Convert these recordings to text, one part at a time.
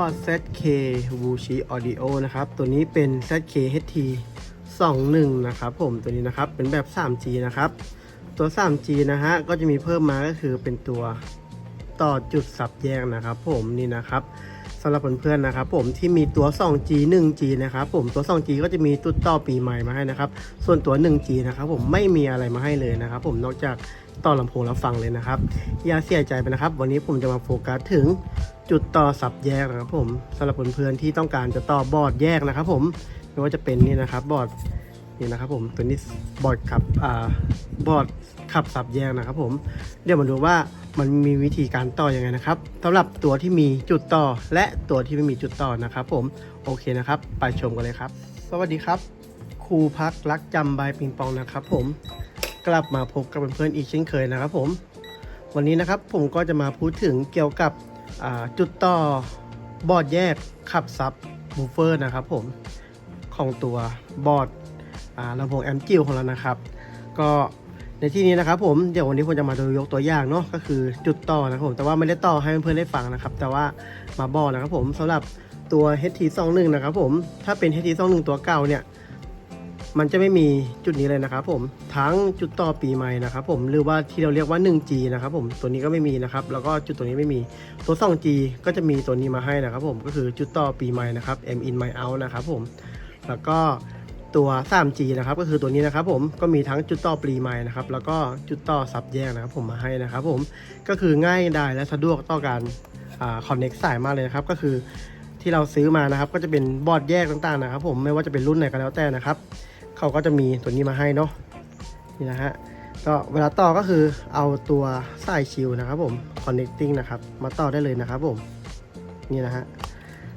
อร์ด ZK Wuxi Audio นะครับ ตัวนี้เป็น ZK HT 21 นะครับผมตัวนี้นะครับเป็นแบบ 3G นะครับ ตัว 3G นะฮะ ก็จะมีเพิ่มมาก็คือเป็นตัวต่อจุดสับแยกนะครับผมนี่นะครับสำหรับเพื่อนๆนะครับผมที่มีตัว 2G 1G นะครับผมตัว 2G ก็จะมีตุดต่อปีใหม่มาให้นะครับ ส่วนตัว 1G นะครับผมไม่มีอะไรมาให้เลยนะครับผมนอกจาก ต่อลำโพงรับฟังเลยนะครับ อย่าเสียใจไปนะครับ วันนี้ผมจะมาโฟกัสถึงจุดต่อสับแยกนะครับผมสำหรับเพื่อนๆที่ต้องการจะต่อบอร์ดแยกนะครับ ผมไม่ว่าจะเป็นนี่นะครับบอร์ดนี่นะครับผมตัวนี้บอร์ดขับอ่าบอร์ดขับสับแยกนะครับ ผมเดี๋ยวมาดูว่ามันมีวิธีการต่ออยังไงนะครับสำหรับตัวที่มีจุดต่อและตัวที่ไม่มีจุดต่อนะครับ ผมโอเคนะครับ ไปชมกันเลยครับ สวัสดีครับครูพักรักจำบปิงปองนะครับ ผม กลับมาพบกับเพื่อนๆอีกเช่นเคยนะครับผม วันนี้นะครับผมก็จะมาพูดถึงเกี่ยวกับจุดต่อบอร์ดแยกขับซับบูเฟอร์นะครับผมของตัวบอร์ดอ่าลำโพงแอมจิวของเรานะครับ ก็ในที่นี้นะครับผมเดี๋ยววันนี้ผมจะมาดูยกตัวอย่างเนาะก็คือจุดต่อนะครับผมแต่ว่าไม่ได้ต่อให้เพื่อนๆได้ฟังนะครับ แต่ว่ามาบอกนะครับผมสำหรับตัว HT21 นะครับผมถ้าเป็น HT21 ตัวเก่าเนี่ย มันจะไม่มีจุดนี้เลยนะครับผมทั้งจุดต่อปีใหม่นะครับผมหรือว่าที่เราเรียกว่า 1G นะครับผมตัวนี้ก็ไม่มีนะครับแล้วก็จุดตัวนี้ไม่มีตัว 2G ก็จะมีตัวนี้มาให้นะครับผมก็คือจุดต่อปีใหม่นะครับ M in my out นะครับผมแล้วก็ตัว 3G นะครับก็คือตัวนี้นะครับผมก็มีทั้งจุดต่อปีใหม่นะครับแล้วก็จุดต่อซับแยกนะครับผมมาให้นะครับผมก็คือง่ายได้และสะดวกต่อการคอนเน็กสายมากเลยนะครับก็คือที่เราซื้อมานะครับก็จะเป็นบอร์ดแยกต่างๆนะครับผมไม่ว่าจะเป็นรุ่นไหนก็แล้วแต่นะครับ เขาก็จะมีตัวนี้มาให้เนาะนี่นะฮะก็เวลาต่อก็คือเอาตัวสายชิลนะครับผม connecting นะครับ มาต่อได้เลยนะครับผมนี่นะฮะ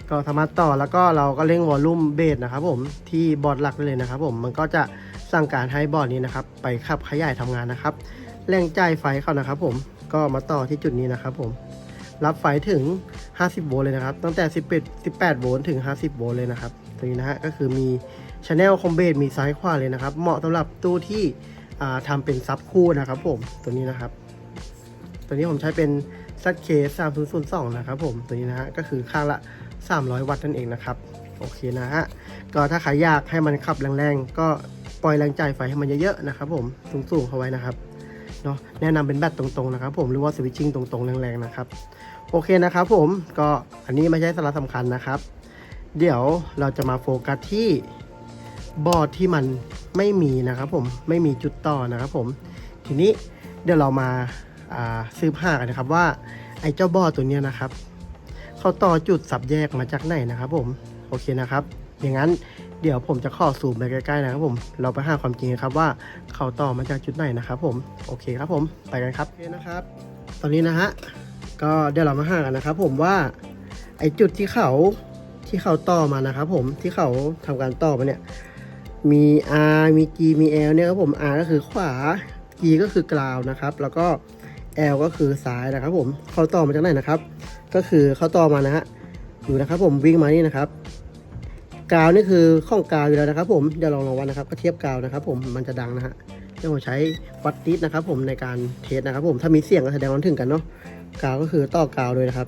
ก็สามารถต่อแล้วก็เราก็เร่งวอลลุ่มเบสนะครับผมที่บอร์ดหลักได้เลยนะครับผมมันก็จะสั่งการให้บอร์ดนี้นะครับ ไปขับขยายทำงานนะครับ แรงจ่ายไฟเขานะครับผมก็มาต่อที่จุดนี้นะครับผมรับไฟถึง 50 โวลต์เลยนะครับ ตั้งแต่ 11 18 โวลต์ถึง 50 โวลต์เลยนะครับตัวนี้นะฮะก็คือมี ชแนลคอมเบสมีซ้ายขวาเลยนะครับ เหมาะสำหรับตู้ที่อ่าทำเป็นซับคู่นะครับผมตัวนี้นะครับ ตัวนี้ผมใช้เป็น ZK 3002นะครับผมตัวนี้นะฮะก็คือข้างละ 300 วัตต์นั่นเองนะครับ โอเคนะฮะก็ถ้าใครอยากให้มันขับแรงๆ ก็ปล่อยแรงจ่ายไฟให้มันเยอะๆนะครับผมสูงๆเข้าไว้นะครับเนาะแนะนำเป็นแบตตรงๆนะครับผมหรือว่าสวิตชิ่งตรงๆ แรงๆนะครับ โอเคนะครับผมก็อันนี้ไม่ใช่สาระสำคัญนะครับ เดี๋ยวเราจะมาโฟกัสที่ บอร์ดที่มันไม่มีนะครับผมไม่มีจุดต่อนะครับผมทีนี้เดี๋ยวเรามาอ่าสืบหากันนะครับว่าไอ้เจ้าบอร์ดตัวเนี้ยนะครับเขาต่อจุดสับแยกมาจากไหนนะครับผมโอเคนะครับ อย่างนั้นเดี๋ยวผมจะขอซูมไปใกล้ๆนะครับผม เราไปหาความจริงครับว่าเขาต่อมาจากจุดไหนนะครับผม โอเคครับผมไปกันครับโอเคนะครับ ตอนนี้นะฮะก็เดี๋ยวเรามาหากันนะครับ ผมว่าไอจุดที่เขาที่เขาต่อมานะครับ ผมที่เขาทำการต่อมาเนี่ย มี R มี G มี L เนี่ยครับผม R ก็คือขวา G ก็คือกราวนะครับ แล้วก็ L ก็คือซ้ายนะครับผมเขาต่อมาจากไหนนะครับ ก็คือเขาต่อมานะฮะดูนะครับผมวิ่งมานี่นะครับกาวนี่คือข้องกาวอยู่แล้วนะครับ ผมเดี๋ยวลองลองวัดนะครับ ก็เทียบกาวนะครับ ผมมันจะดังนะฮะเดี๋ยวผมใช้วัดติสนะครับ ผมในการเทสนะครับ ผมถ้ามีเสียงก็แสดงว่าถึงกันเนาะกาวก็คือต่อกาวเลยนะครับ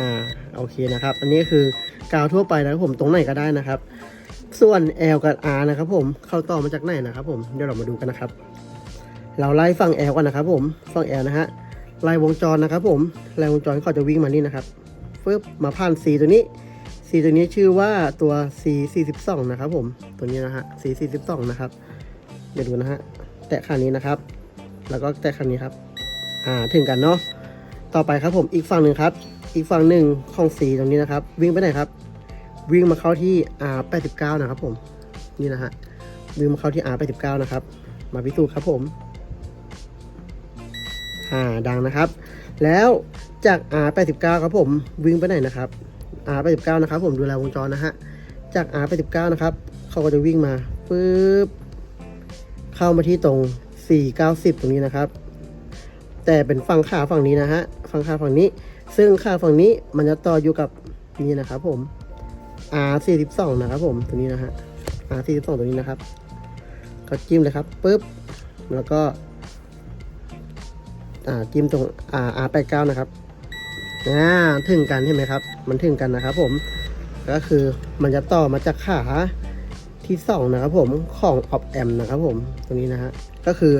อ่าโอเคนะครับ อันนี้คือกาวทั่วไปนะครับผมตรงไหนก็ได้นะครับ ส่วน L กับ R นะครับผมเข้าต่อมาจากไหนนะครับผมเดี๋ยวเรามาดูกันนะครับ เราไล่ฝั่ง L ก่อนนะครับผมฝั่ง L นะฮะไล่วงจรนะครับ ผมไล่วงจรเขาจะวิ่งมานี่นะครับฟึบมาผ่าน C ตัวนี้ C ตัวนี้ชื่อว่าตัว C 42นะครับผมตัวนี้นะฮะ C 42นะครับเดี๋ยวดูนะฮะแตะคันนี้นะครับ แล้วก็แตะคันนี้ครับอ่าถึงกันเนาะต่อไปครับผมอีกฝั่งหนึ่งครับ อีกฝั่งหนึ่งของสีตรงนี้นะครับ วิ่งไปไหนครับ วิ่งมาเข้าที่ R 89 นะครับผม นี่นะฮะ วิ่งมาเข้าที่ R 89 นะครับ มาพิสูจน์ครับผม อ่า ดังนะครับ แล้วจาก R 89 ครับผม วิ่งไปไหนนะครับ R 89 นะครับผมดูแลวงจรนะฮะ จาก R 89 นะครับ เขาก็จะวิ่งมาปึ๊บ เข้ามาที่ตรง 490 ตรงนี้นะครับ แต่เป็นฝั่งขาฝั่งนี้นะฮะ ฝั่งขาฝั่งนี้ ซึ่งขาฝั่งนี้มันจะต่ออยู่กับนี่นะครับผม R 42 นะครับผมตัวนี้นะฮะ R 42 ตัวนี้นะครับ ก็จิ้มเลยครับปุ๊บแล้วก็จิ้มตรง R89 นะครับอ่าถึงกันเห็นไหมครับ มันถึงกันนะครับ ผมก็คือมันจะต่อมาจากขาที่สองนะครับผมของออฟแอมนะครับผมตรงนี้นะฮะก็คือ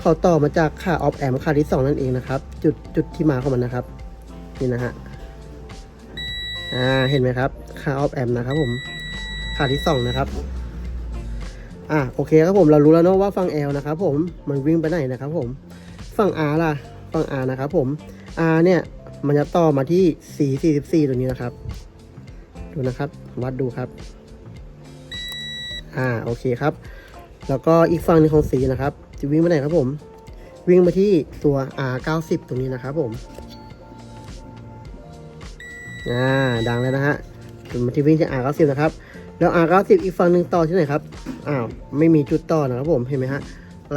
เขาต่อมาจากขาออฟแอมขาที่สองนั่นเองนะครับ จุดจุดที่มาของมันนะครับ นี่นะฮะอ่าเห็นไหมครับ ขาออฟแอมนะครับผมขาที่สองนะครับอะโอเคครับผมเรารู้แล้วเนาะว่าฝั่ง L นะครับผมมันวิ่งไปไหนนะครับผมฝั่ง R ล่ะฝั่ง R นะครับผม R เนี่ยมันจะต่อมาที่ 4 44 ตัวนี้นะครับ ดูนะครับ วัดดูครับ อ่าโอเคครับ แล้วก็อีกฝั่งนึงของสีนะครับ จะวิ่งไปไหนครับผม วิ่งมาที่ตัว R 90 ตรงนี้นะครับผม อ่าดังแล้วนะฮะ มาที่วิ่งจาก R 90 นะครับ แล้ว R 90 อีกฝั่งหนึ่งต่อที่ไหนครับ อ้าว ไม่มีจุดต่อนะครับผม เห็นไหมฮะ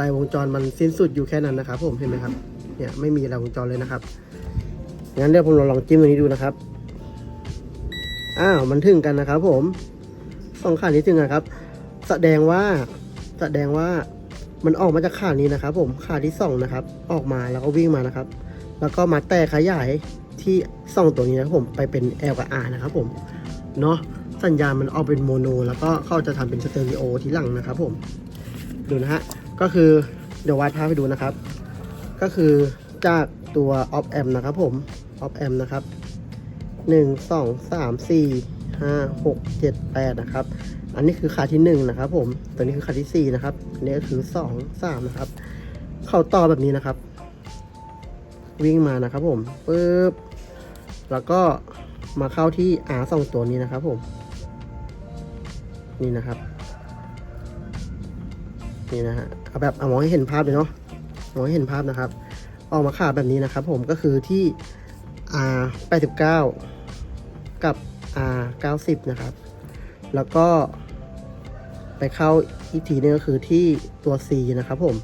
ลายวงจรมันสิ้นสุดอยู่แค่นั้นนะครับ ผม เห็นไหมครับ เนี่ยไม่มีลายวงจรเลยนะครับ งั้นเดี๋ยวผมลองจิ้มตัวนี้ดูนะครับ อ้าว มันถึงกันนะครับ ผมสองขานี้ถึงกันครับ แสดงว่าแสดงว่ามันออกมาจากขานี้นะครับ ผมขาที่สองนะครับ ออกมาแล้วก็วิ่งมานะครับ แล้วก็มาแตกขยายที่สองตัวนี้นะครับผมไปเป็น L กับ R นะครับผม เนาะสัญญาณมันออกเป็นโมโน แล้วก็เขาจะทำเป็นสเตอริโอทีหลังนะครับผม ดูนะฮะ ก็คือเดี๋ยววาดภาพให้ดูนะครับ ก็คือจากตัว op amp นะครับผม op amp นะครับ1 2 3 4 5 6 7 8นะครับ อันนี้คือขาที่1นะครับผม ตัวนี้คือขาที่4นะครับ อันนี้ก็คือ2 3นะครับ เข้าต่อแบบนี้นะครับ วิ่งมานะครับผมปึ๊บแล้วก็ มาเข้าที่ R สองตัวนี้นะครับผม นี่นะครับ นี่นะฮะเอาแบบเอามองให้เห็นภาพเลยเนาะมองให้เห็นภาพนะครับ ออกมาขาแบบนี้นะครับ ผมก็คือที่ R 89 กับ R 90 นะครับ แล้วก็ไปเข้าอีกทีนึงก็คือที่ตัว C นะครับผม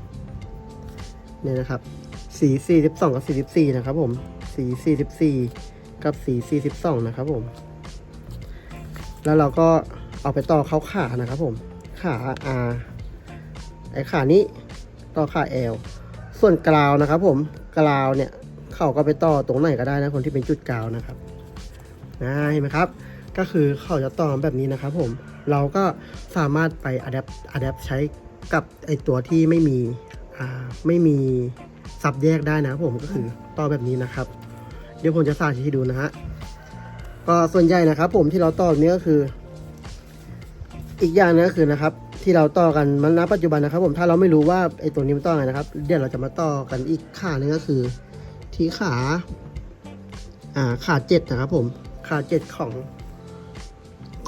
เนี่ยนะครับ C 42กับ44นะครับผม C 44 กับ C 42 นะครับผม แล้วเราก็เอาไปต่อเข้าขานะครับผม ขา R ไอขานี้ต่อขา L ส่วนกราวนะครับผม กราวเนี่ยเขาก็ไปต่อตรงไหนก็ได้นะคนที่เป็นจุดกราวนะครับนะเห็นไหมครับ ก็คือเขาจะต่อแบบนี้นะครับผม เราก็สามารถไปอัดแอปอัดแอปใช้กับไอตัวที่ไม่มี อ่า ไม่มีสับแยกได้นะครับผม ก็คือต่อแบบนี้นะครับ เดี๋ยวผมจะสาธิตให้ดูนะฮะก็ส่วนใหญ่นะครับ ผมที่เราต่อแบบนี้ก็คือ อีกอย่างนึงก็คือนะครับ ที่เราต่อกันมันณปัจจุบันนะครับ ผมถ้าเราไม่รู้ว่าไอ้ตัวนี้มันต่อไงนะครับ เดี๋ยวเราจะมาต่อกันอีกขาหนึงก็คือ ที่ขา อ่าขาเจ็ดนะครับ ผมขาเจ็ดของ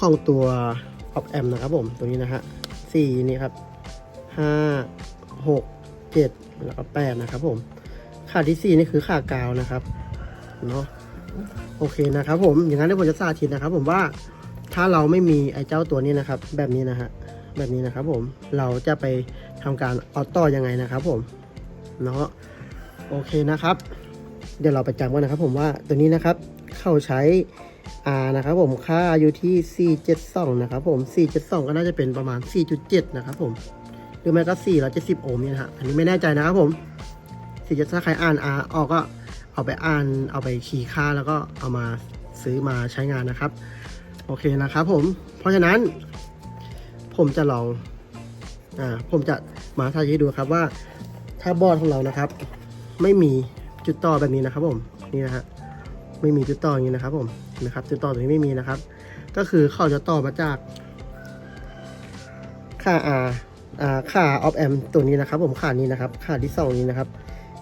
ของตัวออกแอมนะครับ ผมตัวนี้นะฮะสี่นี่ครับห้าหกเจ็ดแล้วก็แปดนะครับ ผมขาที่สี่นี่คือขากาวนะครับ เนาะโอเคนะครับผมอย่างนั้นเดี๋ยวผมจะสาธิตนะครับ ผมว่าถ้าเราไม่มีไอ้เจ้าตัวนี้นะครับ แบบนี้นะฮะแบบนี้นะครับ ผมเราจะไปทำการเอาต่อยังไงนะครับ ผมเนาะโอเคนะครับ เดี๋ยวเราไปจำกันนะครับ ผมว่าตัวนี้นะครับเข้าใช้ R นะครับ ผมค่าอยู่ที่ 472 นะครับ ผม 472 ก็น่าจะเป็นประมาณ 4.7 นะครับ ผมหรือไม่ก็470โอห์มเนี่ยนะฮะอันนี้ไม่แน่ใจนะครับผม4ถ้าใครอ่าน R ออกก็ เอาไปอ่านเอาไปขี่ค่าแล้วก็เอามาซื้อมาใช้งานนะครับ โอเคนะครับผม เพราะฉะนั้น ผมจะลองอ่าผมจะมาทายให้ดูครับว่า ถ้าบอร์ดของเรานะครับ ไม่มีจุดต่อแบบนี้นะครับ ผมนี่นะฮะไม่มีจุดต่ออย่างนี้นะครับ ผมนะครับ จุดต่อตรงนี้ไม่มีนะครับ ก็คือเขาจะต่อมาจากค่า R อ่าค่า of amp ตัวนี้นะครับ ผมค่านี้นะครับ ค่าที่สองนี้นะครับ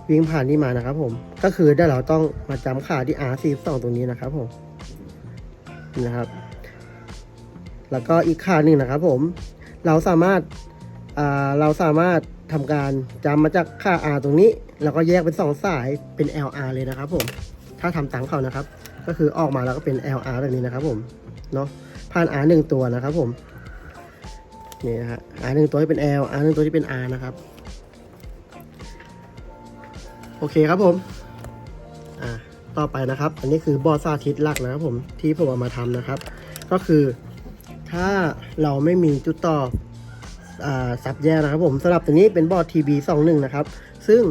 วิ่งผ่านนี่มานะครับ ผม ก็คือได้เราต้องมาจำค่าที่ R 4 2 ตรงนี้นะครับ ผมนะครับ แล้วก็อีกค่าหนึ่งนะครับ ผม เราสามารถาเราสามารถทำการจำมาจากค่า R ตรงนี้ แล้วก็แยกเป็นสองสายเป็น LR เลยนะครับ ผม ถ้าทำตังเขานะครับ ก็คือออกมาแล้วก็เป็น LR แบบนี้นะครับ ผมเนาะผ่าน R หนึ่งตัวนะครับ ผมนี่นะฮะ R หนึ่งตัวที่เป็น L R หนึ่งตัวที่เป็น R นะครับ โอเคครับผม อ่า ต่อไปนะครับ อันนี้คือบอร์ดสาธิตหลักนะครับผม ที่ผมเอามาทำนะครับ ก็คือถ้าเราไม่มีจุดต่ออ่าซับแยกนะครับผมสำหรับตัวนี้เป็นบอร์ด TB 21 นะครับ ซึ่ง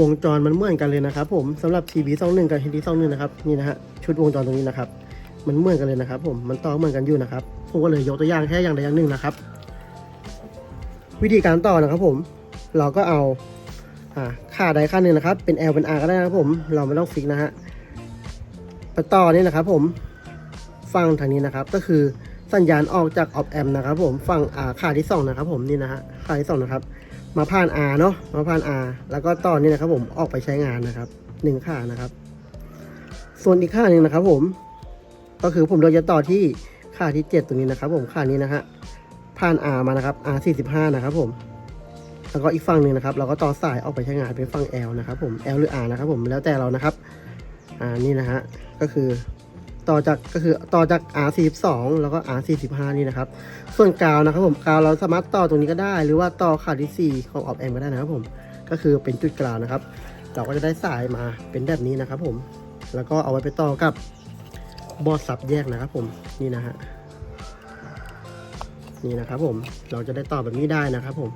วงจรมันเหมือนกันเลยนะครับ ผมสำหรับ TB 21 กับ HD 21 นะครับ นี่นะฮะ ชุดวงจรตรงนี้นะครับ มันเหมือนกันเลยนะครับ ผม มันต่อเหมือนกันอยู่นะครับ ผมก็เลยยกตัวอย่างแค่อย่างใดอย่างหนึ่งนะครับ วิธีการต่อนะครับผม เราก็เอา อ่าค่าใดค่าหนึ่งนะครับ เป็น L เป็น R ก็ได้นะครับผม เราไม่ต้องฟิกนะฮะไปต่อนี่นะครับผมฟังทางนี้นะครับ ก็คือสัญญาณออกจากออฟแอมนะครับ ผมฟังอ่าค่าที่สองนะครับ ผมนี่นะฮะค่าที่สองนะครับ มาผ่าน R เนาะมาผ่าน R แล้วก็ต่อนี่นะครับ ผมออกไปใช้งานนะครับหนึ่งค่านะครับ ส่วนอีกค่าหนึ่งนะครับ ผม ก็คือผมเราจะต่อที่ค่าที่ 7 ตรงนี้นะครับ ผมค่านี้นะฮะผ่าน R มานะครับ R 45นะครับ ผม แล้วก็อีกฝั่งหนึ่งนะครับ เราก็ต่อสายออกไปใช้งานเป็นฝั่ง L นะครับผม L หรือ R นะครับผมแล้วแต่เรานะครับ อ่านี่นะฮะก็คือต่อจากก็คือต่อจาก R 42 แล้วก็ R 45 นี่นะครับ ส่วนกาวนะครับผมกาวเราสามารถต่อตรงนี้ก็ได้ หรือว่าต่อขาที่4ของออฟแอมก็ได้นะครับผมก็คือเป็นจุดกาวนะครับ เราก็จะได้สายมาเป็นแบบนี้นะครับ ผม แล้วก็เอาไว้ไปต่อกับบอร์ดสับแยกนะครับ ผมนี่นะฮะนี่นะครับผมเราจะได้ต่อแบบนี้ได้นะครับผม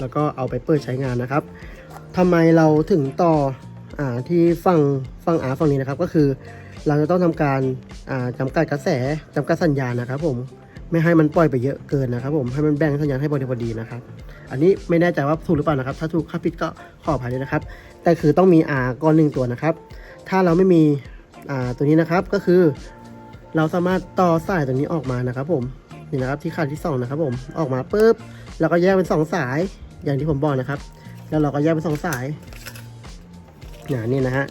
แล้วก็เอาไปเปิดใช้งานนะครับทำไมเราถึงต่ออที่ฝั่งฝั่งอาฝั่งนี้นะครับ ก็คือเราจะต้องทำการอ่าจำกัดกระแสจำกัดสัญญาณนะครับ ผมไม่ให้มันปล่อยไปเยอะเกินนะครับ ผมให้มันแบ่งสัญญาณให้พอดีพอดีนะครับ อันนี้ไม่แน่ใจว่าถูกหรือเปล่านะครับ ถ้าถูกถ้าผิดก็ขออภัยด้วยนะครับ แต่คือต้องมี R ก้อนหนึ่งตัวนะครับ ถ้าเราไม่มีอ่าตัวนี้นะครับก็คือ เราสามารถต่อสายตัวนี้ออกมานะครับ ผมนี่นะครับที่ขาดที่สองนะครับผมออกมาปุ๊บแล้วก็แยกเป็นสองสาย อย่างที่ผมบอกนะครับ แล้วเราก็แยกเป็นสองสายนี่นี่นะฮะ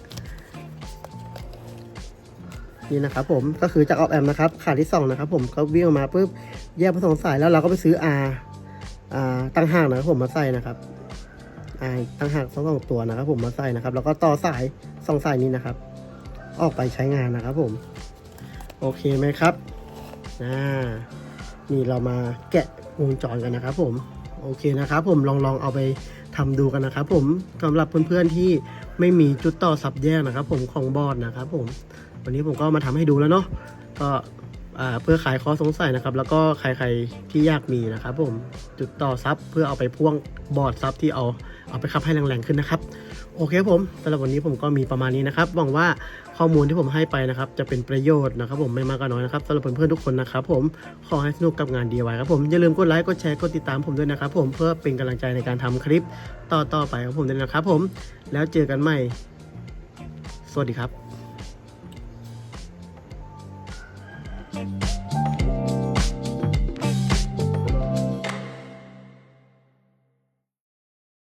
นี่นะครับผมก็คือจากออกแอมนะครับขาที่สองนะครับผมก็วิ่งออกมาปุ๊บแยกเป็นสองสายแล้วเราก็ไปซื้อ R อ่าตั้งห่างนะครับผมมาใส่นะครับอ่าตั้งห่างสองสองตัวนะครับ ผมมาใส่นะครับ แล้วก็ต่อสายสองสายนี้นะครับ ออกไปใช้งานนะครับ ผมโอเคไหมครับอ่านี่เรามาแกะวงจรกันนะครับ ผม โอเคนะครับผมลองลองเอาไปทำดูกันนะครับผมสำหรับเพื่อนๆที่ไม่มีจุดต่อสับแยกนะครับ ผมของบอร์ดนะครับผมวันนี้ผมก็มาทำให้ดูแล้วเนาะก็เพื่อขายข้อสงสัยนะครับ แล้วก็ใครๆที่อยากมีนะครับ ผมจุดต่อซับเพื่อเอาไปพ่วงบอร์ดซับที่เอาเอาไปขับให้แรงๆขึ้นนะครับ โอเคผมสำหรับวันนี้ผมก็มีประมาณนี้นะครับหวังว่า ข้อมูลที่ผมให้ไปนะครับ จะเป็นประโยชน์นะครับผมไม่มากก็น้อยนะครับสำหรับเพื่อนๆทุกคนนะครับผมขอให้สนุกกับงาน DIY ครับผมอย่าลืมกดไลค์กดแชร์กดติดตามผมด้วยนะครับผมเพื่อเป็นกำลังใจในการทำคลิปต่อๆไปของผมด้วยนะครับผมแล้วเจอกันใหม่ สวัสดีครับ